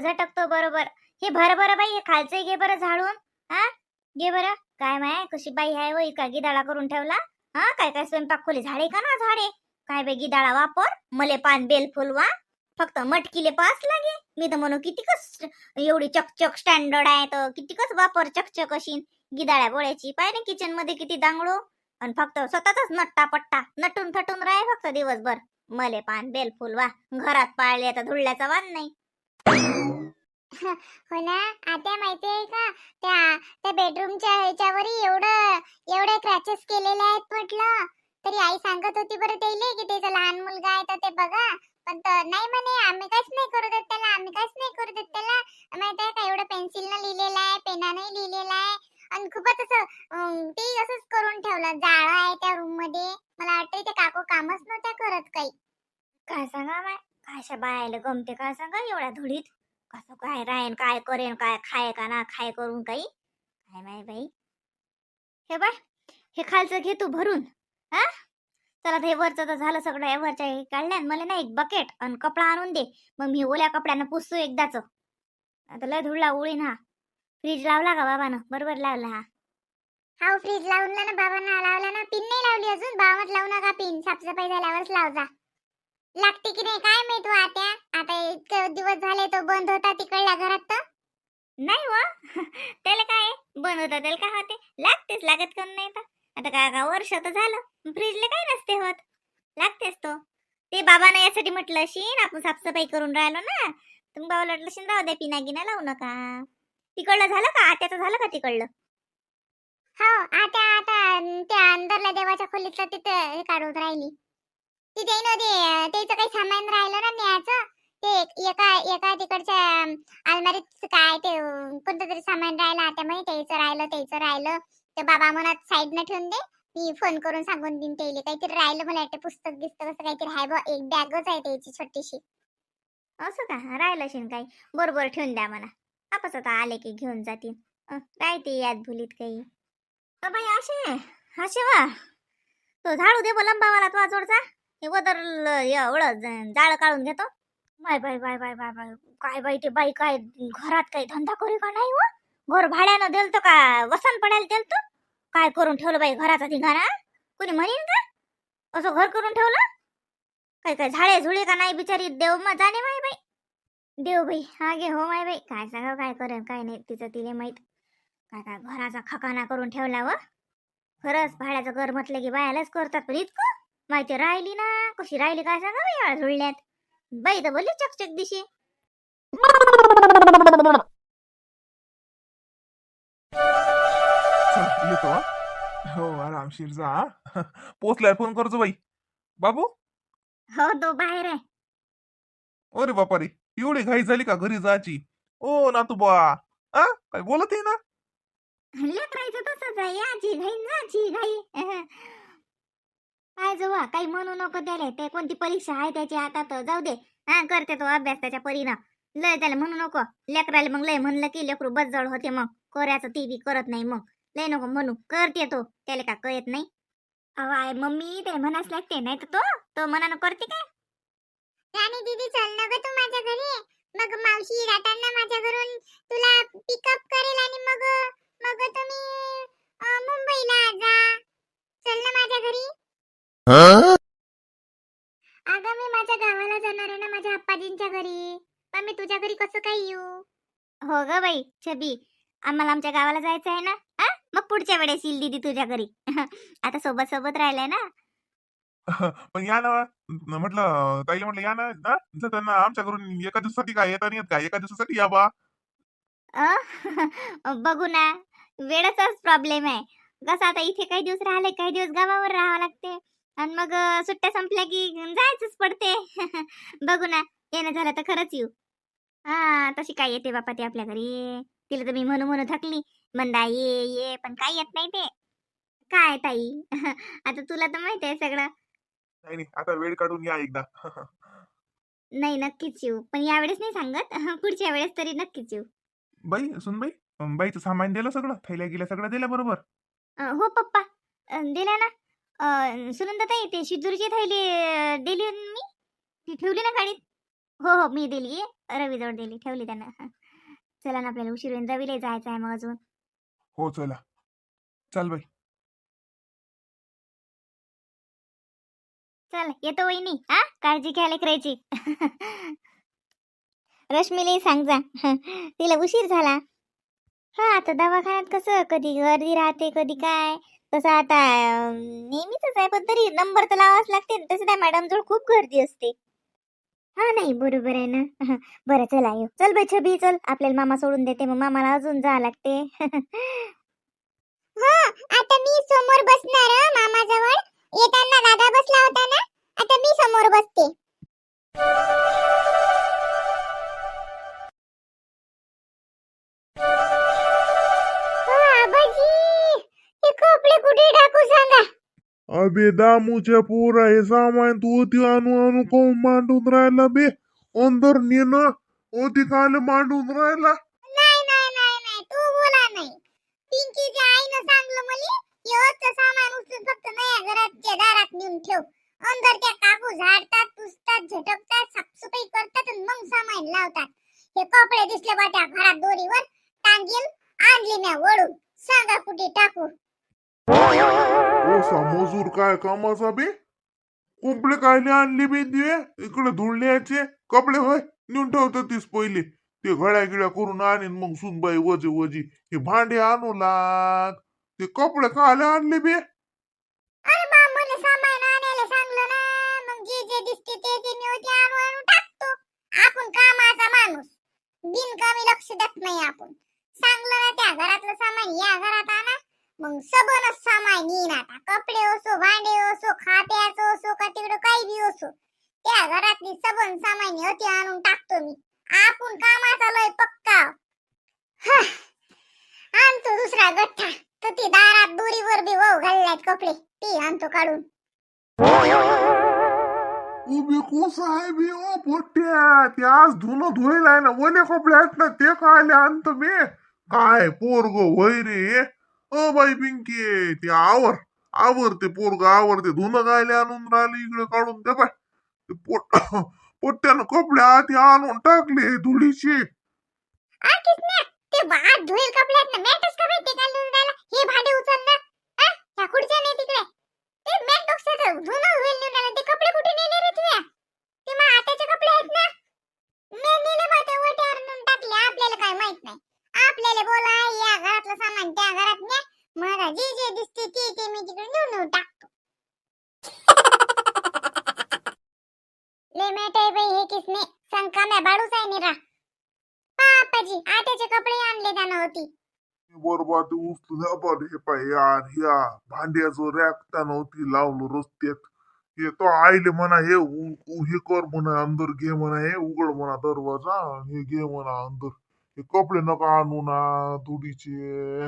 झटकतो बरोबर. हे भर बरं बाई हे खालचे घे बरं झाडून. हा? घे बरं. काय माय कशी बाई आहे वय? का गिदाळा करून ठेवला? हा? काय काय स्वयंपाक खोली? झाडे का ना झाडे? काय बाई गिदाळा वापर? मले पान बेल फुलवा. फक्त मटकीले पास लागे. मी तर म्हणू कितीकच एवढी चकचक स्टँडर्ड आहे तर कितीकच वापर चकचक अशी गिदाळ्या बोळ्याची. पाय ना किचनमध्ये किती दांगडो. आणि फक्त स्वतःच नट्टा पट्टा. नटून थटून राहे फक्त दिवसभर. मले पान बेल फुलवा. घरात पाळले तर धुळल्याचा वाद नाही. हो ना? आता माहितीये का? त्या त्या बेडरूमच्या ह्याच्यावरही एवढं एवढे क्रॅचेस केलेले आहेत म्हटलं. तरी आई सांगत होती बरं त्याले की त्याचा लहान मुलगा आहे तर ते बघा. पण नाही म्हणे आम्ही काहीच नाही करू देत त्याला आम्ही काहीच नाही करू देत त्याला. माहिती आहे का? एवढं पेन्सिलनं लिहिलेलं आहे पेनाने लिहिलेलं आहे. आणि खूपच असं ते असंच करून ठेवलं. जाळं आहे त्या रूममध्ये. मला वाटतं ते काकू कामच नव्हत्या करत काही. का सांगा माय अशा बायाला गमते काय सांगा एवढ्या धुळीत? कसं काय राहीन काय करेन काय खाय का ना खाय करून काही? काय माय बाई? हे बाय हे खालचं घे तू भरून हा? चला हे वरचं तर झालं सगळं या वरच्या हे काढल्या मला ना एक बकेट आणि कपडा आणून दे. मग मी ओल्या कपड्यानं पुसतो एकदाच. आता लय धुळला उळीन हा फ्रीज लावला का बाबानं? बरोबर लावला हा. हा फ्रीज लावला ना बाबांना. लावला ना पिन नाही लावली अजून. बावत लावू नका पिन साफसफाई झाल्यावरच लाव जा. लागते की नाही काय माहीत हो आत्या? आता इतके दिवस झाले तो बंद होता तिकडल्या घरात तर. नाही व त्याला काय बंद होता त्याला काय होते? लागतेच लागत कोण नाही तर. आता काय का वर्ष तर झालं. फ्रीजला काय नसते होत. लागतेच तो. ते बाबानं यासाठी म्हटलं अशीन आपण साफसफाई करून राहिलो ना. तुम्ही बाबाला वाटलं अशीन राहू द्या पिना गिना लावू नका. तिकडलं झालं का? आत्याचं झालं का तिकडलं? हो आत्या आता अं, त्या अंदरल्या देवाच्या खोलीतलं तिथं हे काढून राहिली. तिथे न ते त्याचं काही सामान राहिलं ना न्यायचं. ते एका एका तिकडच्या अलमारीत काय ते कोणतं तरी सामान राहिलं आता म्हणे त्याचं राहिलं त्याचं राहिलं. ते बाबा म्हणत साईडनं ठेवून दे. मी फोन करून सांगून देईन त्याला. काहीतरी राहिलं मला वाटतं पुस्तक बिस्तक असं काहीतरी आहे बा एक बॅगच आहे त्याची छोटीशी. असं का? राहिलं असेल काही. बरोबर ठेवून द्या मला आपस आता आले की घेऊन जातील. काय ते याद भुलीत काही. अ बाई असे? असे वा? तो झाडू दे लंबा मला तो आजोडचा हे वदर एवढं ज- जाळं काढून घेतो. Bye bye bye bye bye bye. काय बाई ते बाई काय घरात काही धंदा करू का नाही हो? व घर भाड्यानं दिलतो का? वसन पडायला दिलतो? काय करून ठेवलं बाई घराचा धिंगाणा? कुणी म्हणीन का? असं घर करून ठेवलं? काय काय झाडे झुळे का नाही बिचारी? देव मग जाणे माय बाई. देव बाई हा गे हो माय बाई. काय सांगा काय करेन काय नाही तिचं तिले माहीत. काय काय घराचा खकाना करून ठेवला व? खरंच भाड्याचं घर म्हटलं की बायालाच करतात पण इतकं? माहिती राहिली ना? कशी राहिली काय सांगा बाई या झुळण्यात बाई तर बोलली चकचक दिशी. येतो हा. आरामशीर जा हा. पोचलाय फोन करतो बाई. बाबू? हो तो बाहेर आहे. अरे बापा रे एवढी घाई झाली का घरी जायची? ओ ना तू बा. आ काय बोलत आहे ना? लेकरायचं तसंच आहे याची घाई नाची घाई. काय जोवा काही म्हणू नको त्याले. ते कोणती परीक्षा आहे त्याची आता तर जाऊ दे. हा करते तो अभ्यास त्याच्या परिणाम लय त्याला म्हणू नको. लेकराला मग लय म्हणलं की लेकरू बजजड होते मग. कोऱ्याचं ती बी करत नाही मग. लय नको म्हणू. करते तो. त्याला का कळत नाही. अहो आय मम्मी ते म्हणास लागते. नाही तर तो? तो मनानं करते काय? राणी दीदी चल ना ग तू माझ्या घरी. मग मावशी राटांना माझ्या घरून तुला पिकअप करेल आणि मग मग तुम्ही अं, मुंबईला जा. अगं मी माझ्या गावाला जाणार आहे ना माझ्या आप्पाजींच्या घरी. पण मी तुझ्या घरी कसं काय येऊ? हो ग बाई छबी. आम्हाला आमच्या गावाला जायचं आहे ना? हा? मग पुढच्या वेळेस येईल दीदी तुझ्या घरी. आता सोबत सोबत राहिलाय ना? पण या ना न- म्हटलं ताईला म्हटलं या ना हा? जाताना आमच्या घरून एका दिवसासाठी काय येता नाही येत काय? एका दिवसासाठी या बा. अ? बघू ना. वेळेचाच प्रॉब्लेम आहे. कसं आता इथे काही दिवस राहिले काही दिवस गावावर राहावं लागते. आणि मग सुट्ट्या संपल्या की जायचंच पडते. बघू ना येणं झालं तर खरंच येऊ. हा तशी काय येते बापा ती आपल्या घरी. तिला तर मी म्हणू म्हणू थकली. मंदा ये ये पण काय येत नाही ते. काय ताई? आता तुला तर माहिती आहे सगळं. नाही नाही आता वेळ काढून या एकदा. नाही नक्कीच येऊ. पण यावेळेस नाही सांगत. पुढच्या वेळेस तरी नक्कीच येऊ. बाई सुन बाई बाईचं सामान दिलं सगळं. थैल्या गेल्या सगळं दिलं बरोबर. हो पप्पा. दिल्या ना. अ, सुनंदा ताई ते शिदूरची थैली दिली मी? ती ठेवली ना गाडीत? हो हो मी दिली. रवीजवळ दिली ठेवली त्यानं. चला ना आपल्याला उशीर होईल. रवीला जायचं आहे मग अजून. हो चला. चल बाई. चल येतो वहिनी. हा? काळजी घ्या लेकरायची. रश्मीला सांग जा. तिला उशीर झाला. हा आता दवाखान्यात कसं? कधी गर्दी राहते कधी काय? तसं आता नेहमीच आहे पण तरी नंबर तर लावाच लागते तसं त्या मॅडम जवळ खूप गर्दी असते. हा नाही बरोबर आहे ना? बरं चला येऊ चल बाई छबी चल. आपल्याला मामा सोडून देते मग मामाला अजून जा लागते. हो, आता मी समोर बसणार मामा जवळ येताना दादा बसला होता ना? आता मी समोर बसते. अबे दामूच्या पोरा हे सामान तू होती आणू आणू कोण मांडून राहिला बे। अंदर नेणं होती काल मांडून राहिला। नाही नाही नाही नाही तू बोला नाही. पिंकीच्या आईनं सांगलं मला योचं सामान उचलून फक्त नया घराच्या दारात नेऊन ठेव. अंदर त्या काकू झाडतात पुसतात झटकतात साफसफाई करतात आणि मग सामान लावतात. हे कपडे दिसले बाट्या घरात दोरीवर टांगेल आणली म्या वळून. सांगा कुठे टाकू? ओ मजूर काय कामाचा बे कुंपले कायले आणली बे दिवे इकडे धुळण्याचे कपडे होय नेऊन ठेवतात तीस पहिले. ते घड्या गिळ्या करून आणीन मग सुनबाई वजे वजी. हे भांडे आणू लाग. ते कपडे कायले आणले बे? अरे बा सामान आणायला सांगलं ना. मग जे जे दिसते ते ते मी होते आणू आणू टाकतो. आपण कामाचा माणूस. बिनकामी लक्ष देत नाही आपण. सांगलं ना त्या घरातलं सामान या मग सबनच सामान येईन आता. कपडे असो भांडे असो खात्याचं असो का तिकडं काही बी असो त्या घरातली सबन सामान होती आणून टाकतो मी. आपण कामाचा लय पक्का. आणतो दुसरा गठ्ठा. तर ती दारात दोरीवर बी वाव घालल्यात कपडे. ती आणतो काढून. उभी कोस आहे बे ओ पोट्या. ते आज धुणं धुईल आहे ना. वने कपडे आहेत ना ते कायले आणतो मी. काय पोरग वैरे. रे ओ बाई पिंकी ते आवर आवर ते पोरग आवर ते धुन गायले आणून राहिले इकडे काढून. ते बाय ते पोट पोट्यानं कपडे आधी आणून टाकले धुळीचे. ते धुईल कपड्यात ना मॅटच का माहिती का लिहून राहिला? हे भांडे उचल ना हा? त्या खुर्च्या नाही तिकडे. ते मॅट डोक्याचं धुणं होईल लिहून राहिला ते कपडे कुठे नेले रे तुया ते मग आताचे कपडे आहेत ना मी नेले बा ते वट्यावर नेऊन टाकले आपल्याला काय माहीत नाही आपल्याला बोला या घरातलं सामान त्या घरात न्या मला जे जे दिसते ते ते मी तिकडे नेऊन नेऊन टाकतो ले मॅट आहे बाई हे किसने संका म्या बाडूच आहे निरा. पापाजी आट्याचे कपडे आणले त्यानं होती. बरोबर उचलून पण हे पाय यार ह्या भांड्याचं रॅक त्यानं नव्हती लावलं रस्त्यात. हे तो आईले म्हणा हे उ- हे कर म्हणा अंदर घे म्हणा हे उघड म्हणा दरवाजा आणि हे घे म्हणा अंदर. हे कपडे नका आणू ना धुडीचे.